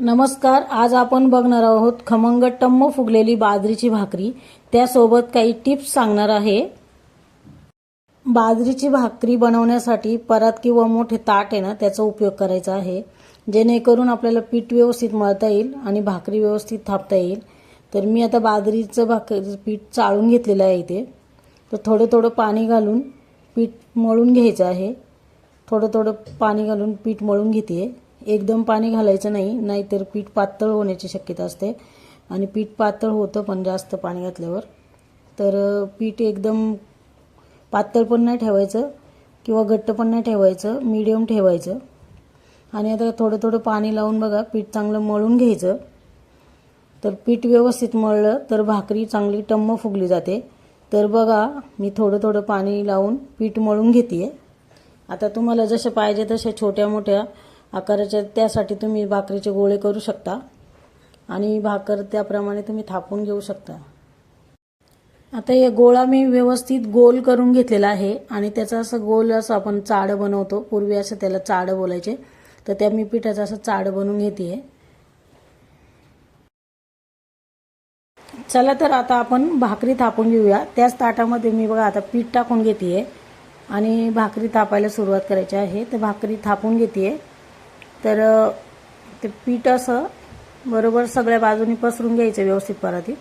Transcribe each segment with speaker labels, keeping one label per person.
Speaker 1: नमस्कार आज आपण बघणार आहोत खमंग टम्म फुगलेली बाजरीची भाकरी. त्यासोबत काही टिप्स सांगणार आहे. बाजरीची भाकरी बनवण्यासाठी परात किंवा मोठे ताट आहे ना त्याचा उपयोग करायचा आहे. जेणेकरून आपल्याला पीठ व्यवस्थित मळता येईल आणि भाकरी व्यवस्थित थापता येईल. तर मी आता बाजरीचं भाकरी पीठ चाळून घेतलेलं आहे इथे. तर थोडं थोडं पाणी घालून पीठ मळून घ्यायचं आहे. थोडं थोडं पाणी घालून पीठ मळून घेते. एकदम पाणी घालायचं नाही नाहीतर पीठ पातळ होण्याची शक्यता असते. आणि पीठ पातळ होतं पण जास्त पाणी घातल्यावर. तर पीठ एकदम पातळ पण नाही ठेवायचं किंवा घट्ट पण नाही ठेवायचं मीडियम ठेवायचं. आणि आता थोडं थोडं पाणी लावून बघा पीठ चांगलं मळून घ्यायचं. तर पीठ व्यवस्थित मळलं तर भाकरी चांगली टम्म फुगली जाते. तर बघा मी थोडं थोडं पाणी लावून पीठ मळून घेते आता तुम्हाला जसे पाहिजे तसे छोट्या मोठ्या आकाराच्या त्यासाठी तुम्ही भाकरीचे गोळे करू शकता. आणि भाकर त्याप्रमाणे तुम्ही थापून घेऊ शकता. आता हे गोळा मी व्यवस्थित गोल करून घेतलेला आहे. आणि त्याचं असं गोल असं आपण चाडं बनवतो. पूर्वी असं त्याला चाडं बोलायचे. तर त्या मी पिठाचं असं चाडं बनवून घेते चला तर आता आपण भाकरी थापून घेऊया. त्याच ताटामध्ये मी बघा आता पीठ टाकून घेते आणि भाकरी थापायला सुरुवात करायची आहे. तर भाकरी थापून घेते तर ते पीठ असं बरोबर सगळ्या बाजूनी पसरून घ्यायचं व्यवस्थित परातीत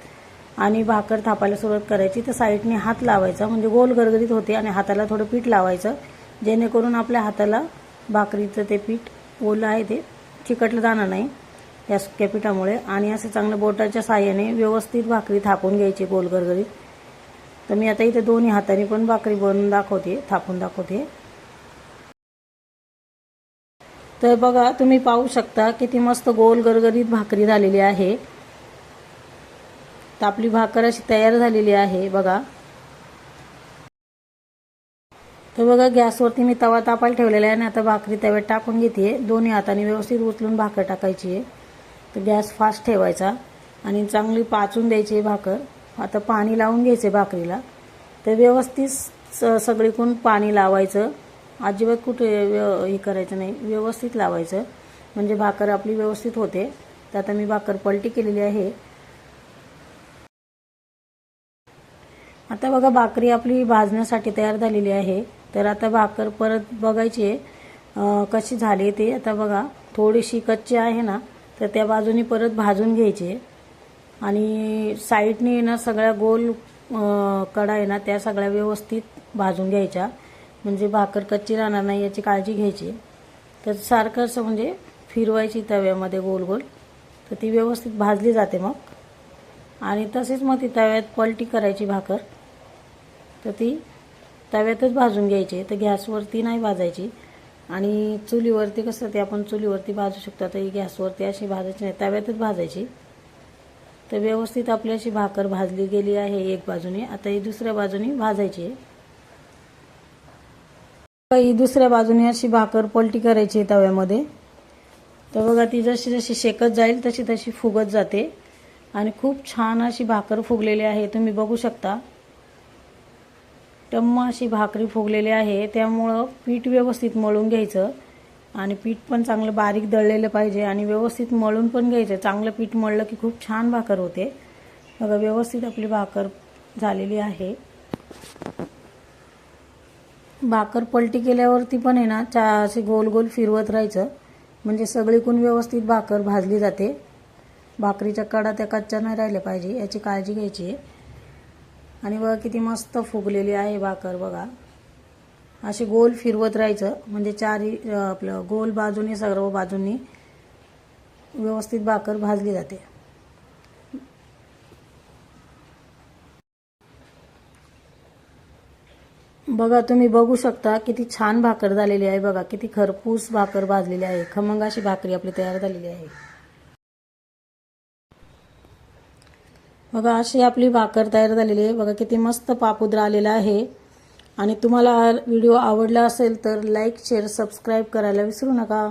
Speaker 1: आणि भाकर थापायला सुरुवात करायची. तर साईडने हात लावायचा. म्हणजे गोल गरगरीत होते आणि हाताला थोडं पीठ लावायचं. जेणेकरून आपल्या हाताला भाकरीचं ते पीठ ओलं आहे ते चिकटलं जाणार नाही या सुक्या पिठामुळे. आणि असं चांगलं बोटाच्या साह्याने व्यवस्थित भाकरी थापून घ्यायची गोल गरगरीत. तर मी आता इथे दोन्ही हाताने पण भाकरी बनवून दाखवते थापून दाखवते. तर बघा तुम्ही पाहू शकता किती मस्त गोल गरगरीत भाकरी झालेली आहे. तर आपली भाकर अशी तयार झालेली आहे बघा. तर बघा गॅसवरती मी तवा तापायला ठेवलेला आहे आणि आता भाकरी तव्यात टाकून घेते दोन्ही हाताने व्यवस्थित उचलून भाकर टाकायची आहे. तर गॅस फास्ट ठेवायचा आणि चांगली पाचून द्यायची आहे भाकर. आता पाणी लावून घ्यायचे भाकरीला. तर व्यवस्थित स सगळीकडून पाणी लावायचं. अजिबात कुठे व्य हे करायचं नाही. व्यवस्थित लावायचं. म्हणजे भाकर आपली व्यवस्थित होते. तर आता मी भाकर पलटी केलेली आहे. आता बघा भाकरी आपली भाजण्यासाठी तयार झालेली आहे. तर आता भाकर परत बघायची आहे. कशी झाली ते. आता बघा थोडीशी कच्ची आहे ना तर त्या बाजूनी परत भाजून घ्यायची आणि साईडने ना सगळ्या गोल कडा आहे ना त्या सगळ्या व्यवस्थित भाजून घ्यायच्या. म्हणजे भाकर कच्ची राहणार नाही याची काळजी घ्यायची. तर सारखं असं म्हणजे फिरवायची तव्यामध्ये गोल गोल. तर ती व्यवस्थित भाजली जाते मग. आणि तसेच मग ती तव्यात पलटी करायची भाकर. तर ती तव्यातच भाजून घ्यायची. तर गॅसवरती नाही भाजायची. आणि चुलीवरती कसं ते आपण चुलीवरती भाजू शकतो. तर ही गॅसवरती अशी भाजायची नाही तव्यातच भाजायची. तर व्यवस्थित आपली अशी भाकर भाजली गेली आहे एक बाजूने. आता ही दुसऱ्या बाजूने भाजायची आहे. ही दुसऱ्या बाजूने अशी भाकर पलटी करायची आहे तव्यामध्ये. तर बघा ती जशी जशी शेकत जाईल तशी तशी फुगत जाते. आणि खूप छान अशी भाकर फुगलेली आहे तुम्ही बघू शकता. टम्म अशी भाकरी फुगलेली आहे त्यामुळं पीठ व्यवस्थित मळून घ्यायचं. आणि पीठ पण चांगलं बारीक दळलेलं पाहिजे आणि व्यवस्थित मळून पण घ्यायचं. चांगलं पीठ मळलं की खूप छान भाकर होते. बघा व्यवस्थित आपली भाकर झालेली आहे. भाकर पलटी केल्यावरती पण आहे ना चा असे गोल गोल फिरवत राहायचं. म्हणजे सगळीकून व्यवस्थित भाकर भाजली जाते. भाकरीच्या कडा त्या कच्च्या नाही राहिल्या पाहिजे याची काळजी घ्यायची आहे. आणि बघा किती मस्त फुगलेली आहे भाकर बघा. असे गोल फिरवत राहायचं. म्हणजे चारी आपलं गोल बाजूने सर्व बाजूंनी व्यवस्थित भाकर भाजली जाते. बघा तुम्ही बघू शकता किती छान भाकर झालेली आहे बघा किती खरपूस भाकर भाजलेली आहे. खमंगाशी भाकरी आपली तयार झालेली आहे. बघा अशी आपली भाकर तयार झालेली आहे. बघा किती मस्त पापुद्रा आलेला आहे. आणि तुम्हाला व्हिडिओ आवडला असेल तर लाईक शेअर सबस्क्राईब करायला विसरू नका.